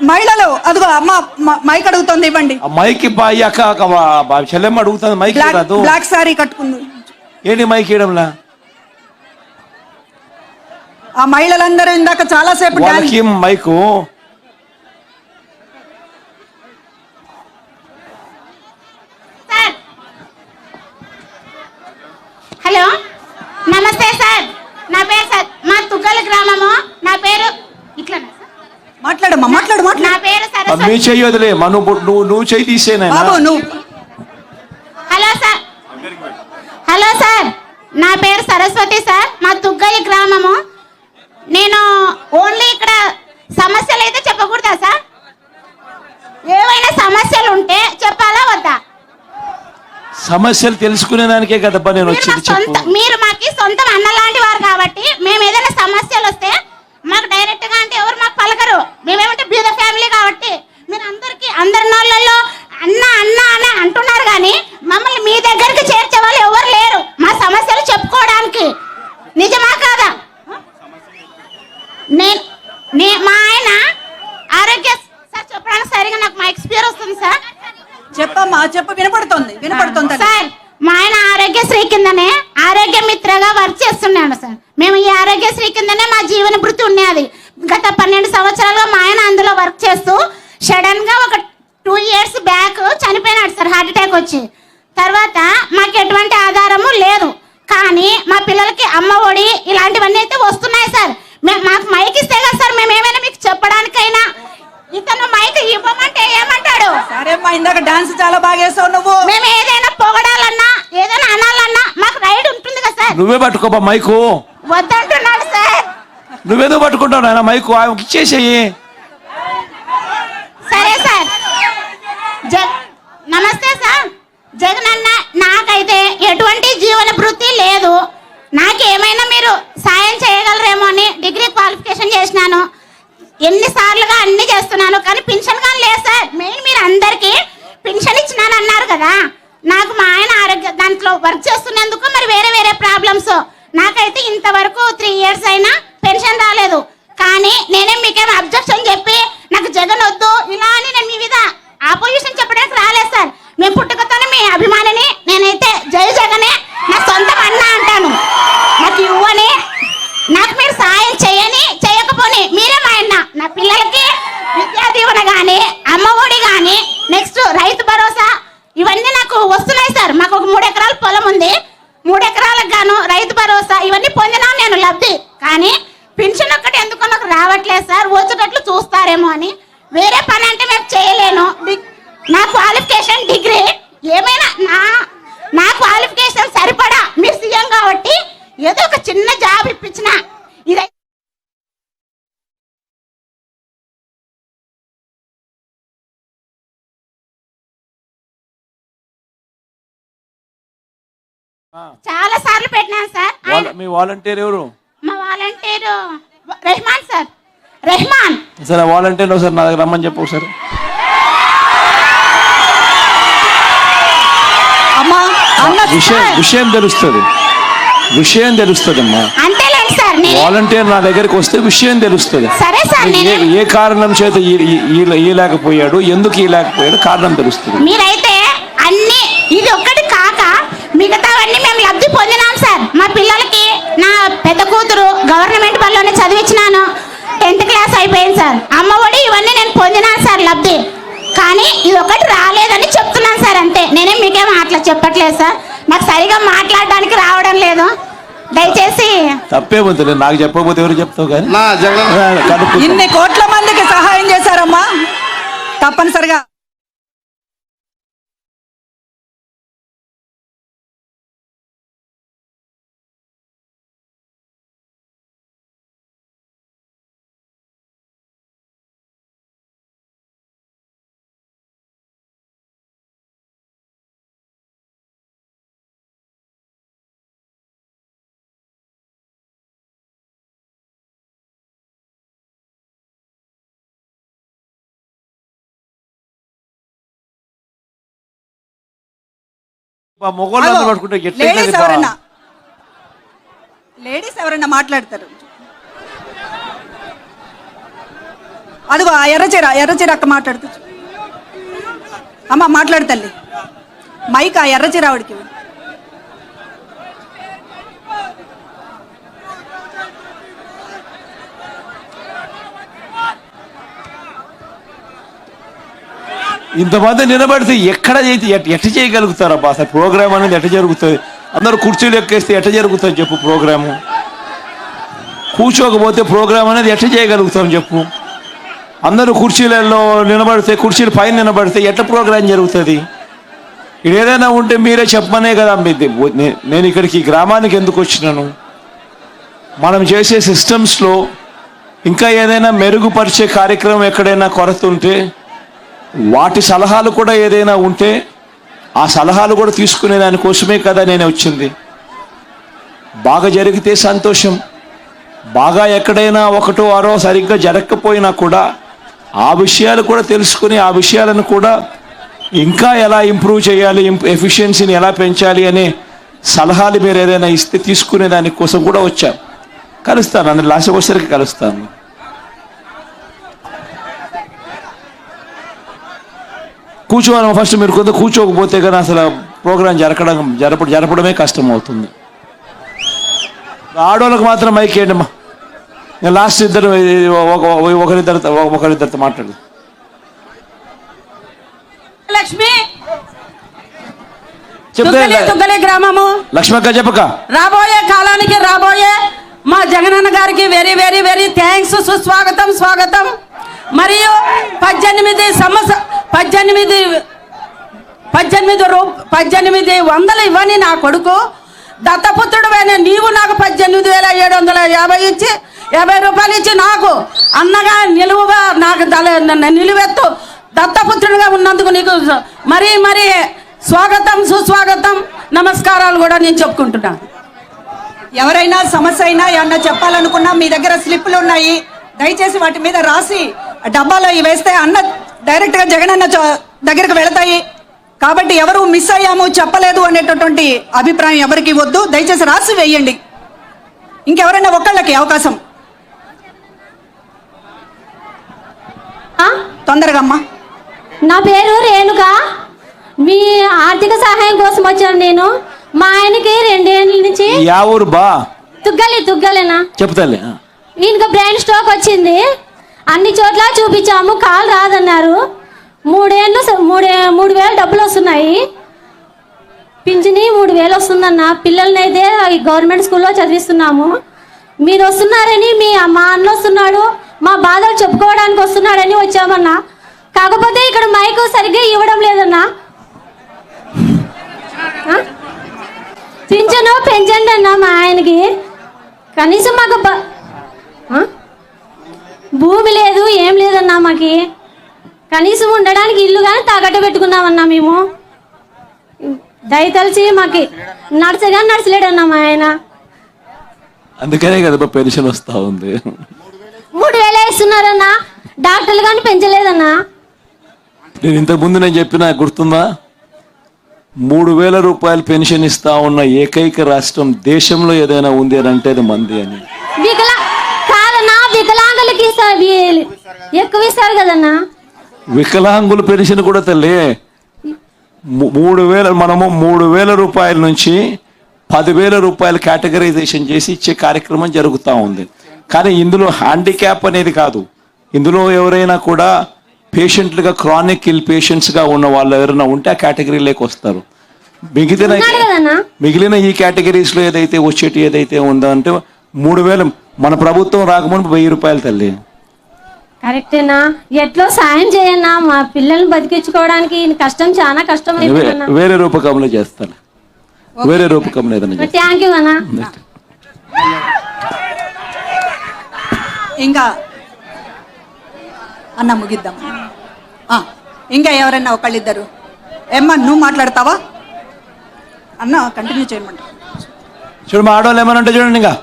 మహిళలు అదిగో అమ్మ మైక్ అడుగుతోంది ఇవ్వండి. మైక్ బాయ్ అక్క చెల్లెమ్మ అడుగుతుంది మైక్ రాదు బ్లాక్ సారీ కట్టుకుంది. ఏంటి మైక్ ఇవ్వడంలా? ఆ మహిళలందరూ ఇందాక చాలా సేపు మైకు సార్ హలో నమస్తే సార్ నా పేరు సార్ మా తుగ్గల గ్రామము నా పేరు ఇట్లా మాట్లాడమ్మా మాట్లాడు నా మాట్లాడు పేరు మీ చెయ్యి వదిలే మా నువ్వు నువ్వు నువ్వు చెయ్యి తీసేనాయన బాబు నువ్వు హలో సార్. Hello sir. నా పేరు సరస్వతి సార్. మా తుగ్గలి గ్రామము. నేను ఓన్లీ ఇక్కడ సమస్యలు అయితే చెప్పకూడదా సార్? ఏవైనా సమస్యలు ఉంటే చెప్పాలా వద్దా? సమస్యలు తెలుసుకునే దానికే కదబ్బా నేను మీరు వచ్చింది సొంత మీరు మాకి సొంతం అన్న లాంటి వారు కాబట్టి మేము ఏదైనా సమస్యలు వస్తే మాకు డైరెక్ట్గా అంటే ఎవరు మాకు పలకరు మేమేమంటే బీద ఫ్యామిలీ కాబట్టి మీరు అందరికి అందరి నోళ్ళల్లో అన్న అన్న అని అంటున్నారు కానీ మమ్మల్ని మీ దగ్గరికి చేర్చే వాళ్ళు ఎవరు లేరు మా సమస్యలు చెప్పుకోవడానికి నిజమా కాదా నేను నే మా ఆయన ఆరోగ్య సార్ చెప్పడానికి సరిగా నాకు మా ఎక్స్పీరియన్స్ వస్తుంది సార్. చెప్పమ్మా చెప్పు వినపడుతోంది వినపడుతోంది. సార్ మా ఆయన ఆరోగ్యశ్రీ కిందనే ఆరోగ్య మిత్రగా వర్క్ చేస్తున్నాడు సార్. మేము ఈ ఆరోగ్యశ్రీ కిందనే మా జీవన భృతి ఉన్నది. గత పన్నెండు సంవత్సరాలుగా మా ఆయన అందులో వర్క్ చేస్తూ సడన్గా ఒక టూ ఇయర్స్ బ్యాక్ చనిపోయినాడు సార్ హార్ట్ అటాక్ వచ్చి. తర్వాత మాకు ఎటువంటి ఆధారము లేదు. కానీ మా పిల్లలకి అమ్మ ఒడి ఇలాంటివన్నీ అయితే వస్తున్నాయి సార్. మాకు మైక్ ఇస్తే కదా సార్ మేము ఏమైనా మీకు చెప్పడానికైనా. ఇతను మైక్ ఇవ్వమంటే ఏమంటాడు? సరే అమ్మా ఇందాక డాన్స్ చాలా బాగా వేసావు నువ్వు. మేము ఏదైనా పొగడాలన్నా ఏదైనా అనాలన్నా మాకు రైడ్ ఉంటుంది కదా సార్. నువ్వే పట్టుకోబా మైకు వద్దంటున్నాడు సార్. నువ్వేదో పట్టుకుంటావు నాయన మైకు ఆమెకి ఇచ్చేసేయి సరే సార్ జగ్ నమస్తే సార్ జగన్ అన్న నాకైతే ఎటువంటి జీవన వృత్తి లేదు నాకేమైనా మీరు సాయం చేయగలరేమో అని డిగ్రీ క్వాలిఫికేషన్ చేసినాను ఎన్నిసార్లుగా అన్ని చేస్తున్నాను కానీ పింఛన్ కానీ లేదు సార్ మెయిన్ మీరు అందరికీ పింఛన్ ఇచ్చినాను అన్నారు కదా నాకు మా ఆయన ఆరోగ్య దాంట్లో వర్క్ చేస్తున్నందుకు మరి వేరే వేరే ప్రాబ్లమ్స్ నాకైతే ఇంతవరకు త్రీ ఇయర్స్ అయినా పెన్షన్ రాలేదు కానీ నేనేం మీకేం అబ్జెక్షన్ చెప్పి నాకు జగన్ వద్దు ఇలా అని నేను మీ మీద ఆపోజిషన్ చెప్పడానికి రాలేదు సార్ మేము పుట్టుకతోనే మీ అభిమానిని నేనైతే జై జగనే నా సొంతం అన్న అంటాను నాకు ఇవ్వని నాకు మీరు సాయం చేయని చేయకపోని మీరే మా అన్న నా పిల్లలకి విద్యా దీవెన కానీ అమ్మ ఒడి కానీ నెక్స్ట్ రైతు భరోసా ఇవన్నీ నాకు వస్తున్నాయి సార్. మాకు ఒక మూడు ఎకరాల పొలం ఉంది. మూడు ఎకరాలకు గాను రైతు భరోసా ఇవన్నీ పొందినా నేను లబ్ధి. కానీ పెన్షన్ ఒక్కటి ఎందుకో నాకు రావట్లేదు సార్. వచ్చేటట్లు చూస్తారేమో అని. వేరే పని అంటే మేము చేయలేను డి- నా క్వాలిఫికేషన్ డిగ్రీ ఏమైనా నా నా క్వాలిఫికేషన్ సరిపడా మీరు సీఎం కాబట్టి ఏదో ఒక చిన్న జాబ్ ఇప్పించిన ఇదై ఆ, చాలా సార్లు పెట్టినాను సార్. మీ వాలంటీర్ ఎవరు? మా వాలంటీరు రెహమాన్ సార్. రెహమాన్. సరే వాలంటీర్ ఒకసారి నా దగ్గర రమ్మని చెప్పు అన్న విషయం విషయం తెలుస్తుంది. విషయం తెలుస్తుంది అమ్మా. సార్ వాలంటీర్ నా దగ్గరికి వస్తే విషయం తెలుస్తుంది. సరే సార్ ఏ కారణం చేత ఈ- ఈ- ఈ- ఈలేకపోయాడు ఎందుకు ఈలేకపోయాడు కారణం తెలుస్తుంది మీరైతే అన్ని ఇది ఒక్కటి కాక మిగతావన్నీ మేము లబ్ధి పొందినాం సార్ మా పిల్లలకి నా పెద్ద కూతురు గవర్నమెంట్ బడిలోనే చదివించినాను టెన్త్ అయిపోయింది సార్. అమ్మ ఒడి ఇవన్నీ నేను పొందినాను సార్ లబ్ధి. కానీ ఇది ఒకటి రాలేదని చెప్తున్నాను సార్ అంతే. నేనేం మీకేం అట్లా చెప్పట్లేదు సార్. నాకు సరిగా మాట్లాడడానికి రావడం లేదు. దయచేసి తప్పే ఉంది. నాకు చెప్పకపోతే ఎవరు చెప్తావు కానీ. ఇన్ని కోట్ల మందికి సహాయం చేశారమ్మా. తప్పనిసరిగా. పట్టుకుంటే లేడీస్? ఎవరన్నా? లేడీస్ ఎవరన్నా మాట్లాడతారు? అదిగో ఆ ఎర్రచీర ఎర్రచీర అక్క మాట్లాడుతూ అమ్మ మాట్లాడు తల్లి. మైక్ ఆ ఎర్రచీర ఆవిడకి ఇంతమంది నిలబడితే ఎక్కడ చేతి ఎట్- ఎట్ట చేయగలుగుతారబ్బా అసలు ప్రోగ్రామ్ అనేది ఎట్ట జరుగుతుంది? అందరూ కుర్చీలు ఎక్కేస్తే ఎట్ట జరుగుతుంది చెప్పు ప్రోగ్రాము? కూర్చోకపోతే ప్రోగ్రామ్ అనేది ఎట్ట చేయగలుగుతాం చెప్పు? అందరూ కుర్చీలలో నిలబడితే కుర్చీలు పైన నిలబడితే ఎట్ట ప్రోగ్రాం జరుగుతుంది? ఇక్కడ ఏదైనా ఉంటే మీరే చెప్పమనే కదా మీది. నేను ఇక్కడికి గ్రామానికి ఎందుకు వచ్చినాను? మనం చేసే సిస్టమ్స్లో ఇంకా ఏదైనా మెరుగుపరిచే కార్యక్రమం ఎక్కడైనా కొరత ఉంటే వాటి సలహాలు కూడా ఏదైనా ఉంటే ఆ సలహాలు కూడా తీసుకునే దానికోసమే కదా నేను వచ్చింది. బాగా జరిగితే సంతోషం. బాగా ఎక్కడైనా ఒకటో ఆరో సరిగ్గా జరగకపోయినా కూడా ఆ విషయాలు కూడా తెలుసుకుని ఆ విషయాలను కూడా ఇంకా ఎలా ఇంప్రూవ్ చేయాలి ఎఫిషియన్సీని ఎలా పెంచాలి అనే సలహాలు మీరు ఏదైనా ఇస్తే తీసుకునే దానికోసం కూడా వచ్చాం. కలుస్తాను అందరు లాస్ట్ వచ్చరికి కలుస్తాను. కూర్చోవాలి ఫస్ట్ మీరు కొంత కూర్చోకపోతే కానీ అసలు ప్రోగ్రాం జరగడం జరప జరపడమే కష్టం అవుతుంది ఆడవాళ్ళకి మాత్రం మైక్ వేయండి నేను లాస్ట్ ఇద్దరు ఒక- ఒకరిద్దరితో ఒకరిద్దరితో మాట్లాడు. లక్ష్మి! చెప్తే తుగ్గలి తుగ్గలి గ్రామము. లక్ష్మక్క చెప్పక. రాబోయే కాలానికి రాబోయే మా జగనన్న గారికి వెరీ వెరీ వెరీ థ్యాంక్స్ సుస్వాగతం స్వాగతం. మరియు పద్దెనిమిది సంవత్సర పద్దెనిమిది పద్దెనిమిది రూ పద్దెనిమిది వందలు ఇవ్వని నా కొడుకు. దత్తపుత్రుడు నీవు నాకు పద్దెనిమిది వేల ఏడు వందల యాభై ఇచ్చి యాభై రూపాయలు ఇచ్చి నాకు అన్నగా నిలువుగా నాకు నిలువెత్తు దత్తపుత్రుడిగా ఉన్నందుకు నీకు మరీ మరీ స్వాగతం సుస్వాగతం నమస్కారాలు కూడా నేను చెప్పుకుంటున్నాను ఎవరైనా సమస్య అయినా ఏమన్నా చెప్పాలనుకున్నా మీ దగ్గర స్లిప్లు ఉన్నాయి. దయచేసి వాటి మీద రాసి డబ్బాలో వేస్తే అన్న డైరెక్ట్గా జగన్ అన్న చ- దగ్గరకు వెళతాయి. కాబట్టి ఎవరు మిస్ అయ్యాము చెప్పలేదు అనేటటువంటి అభిప్రాయం ఎవరికి వద్దు. దయచేసి రాసి వేయండి. ఇంకెవరైనా ఒక్కళ్ళకి అవకాశం? తొందరగా అమ్మా. నా పేరు రేణుక. మీ ఆర్థిక సహాయం కోసం వచ్చాను నేను. మా ఆయనకి రెండేళ్ళ నుంచి యా ఊరు బా. తుగ్గలి తుగ్గలేనా? చెప్తాలే. ఈయనకు బ్రెయిన్ స్ట్రోక్ వచ్చింది. అన్ని చోట్ల చూపించాము కాలు రాదన్నారు. మూడేళ్ళు మూడే మూడు వేలు డబ్బులు వస్తున్నాయి. పింఛని మూడు వేలు వస్తుందన్న పిల్లల్ని అయితే ఈ గవర్నమెంట్ స్కూల్లో చదివిస్తున్నాము. మీరు వస్తున్నారని మీ మా అన్న వస్తున్నాడు మా బాధలు చెప్పుకోవడానికి వస్తున్నాడని వచ్చామన్నా. కాకపోతే ఇక్కడ మైకు సరిగ్గా ఇవ్వడం లేదన్నా. పింఛను పెంచండి అన్న మా ఆయనకి. కనీసం మాకు బ- భూమి లేదు ఏం లేదన్నా మాకి. కనీసం ఉండడానికి ఇల్లు కానీ తాకట్టు పెట్టుకున్నామన్నా మేము. దయతలిచి మాకి నడచగా నడచలేడన్నా మా ఆయన. అందుకనే కదా పెన్షన్ వస్తా ఉంది. మూడు వేలు ఇస్తున్నారన్నా. డాక్టర్లు కానీ పెంచలేదన్నా. నేను ఇంతకు ముందు నేను చెప్పిన గుర్తుందా? మూడు వేల రూపాయలు పెన్షన్ ఇస్తా ఉన్న ఏకైక రాష్ట్రం దేశంలో ఏదైనా ఉంది అని అంటే అది మంది అని. వికలా కాదన్నా వికలాంగులకి ఇస్తారు వీ- ఎక్కువ ఇస్తారు కదన్నా? వికలాంగుల పెన్షన్ కూడా తల్లి. మూడు వేల మనము మూడు వేల రూపాయల నుంచి పదివేల రూపాయల కేటగరైజేషన్ చేసి ఇచ్చే కార్యక్రమం జరుగుతూ ఉంది. కానీ ఇందులో హ్యాండిక్యాప్ అనేది కాదు. ఇందులో ఎవరైనా కూడా పేషెంట్లుగా క్రానిక్ ఇల్ పేషెంట్స్గా ఉన్న వాళ్ళు ఎవరైనా ఉంటే ఆ కేటగిరీలోకి వస్తారు. మిగిలిన మిగిలిన ఈ కేటగిరీస్లో ఏదైతే వచ్చేటి ఏదైతే ఉందో అంటే మూడు వేలు మన ప్రభుత్వం రాకముందు వెయ్యి రూపాయలు తల్లి. కరెక్టేనా ఎట్లో సాయం చేయన్నా మా పిల్లల్ని బతికించుకోవడానికి ఈయన కష్టం చాలా కష్టం అయిపోయిందన్నా. వేరే రూపకంలో చేస్తాను. వేరే రూపకంలో ఏదైనా చేస్తాను. థ్యాంక్ యూ అన్నా. ఇంకా అన్న ముగిద్దాం. ఆ, ఇంకా ఎవరైనా ఒకళ్ళిద్దరు? ఏమ్మా నువ్వు మాట్లాడతావా? అన్న కంటిన్యూ చేయమంట. చూడు మా ఆడవాళ్ళు ఏమైనా ఉంటే చూడండి ఇంకా.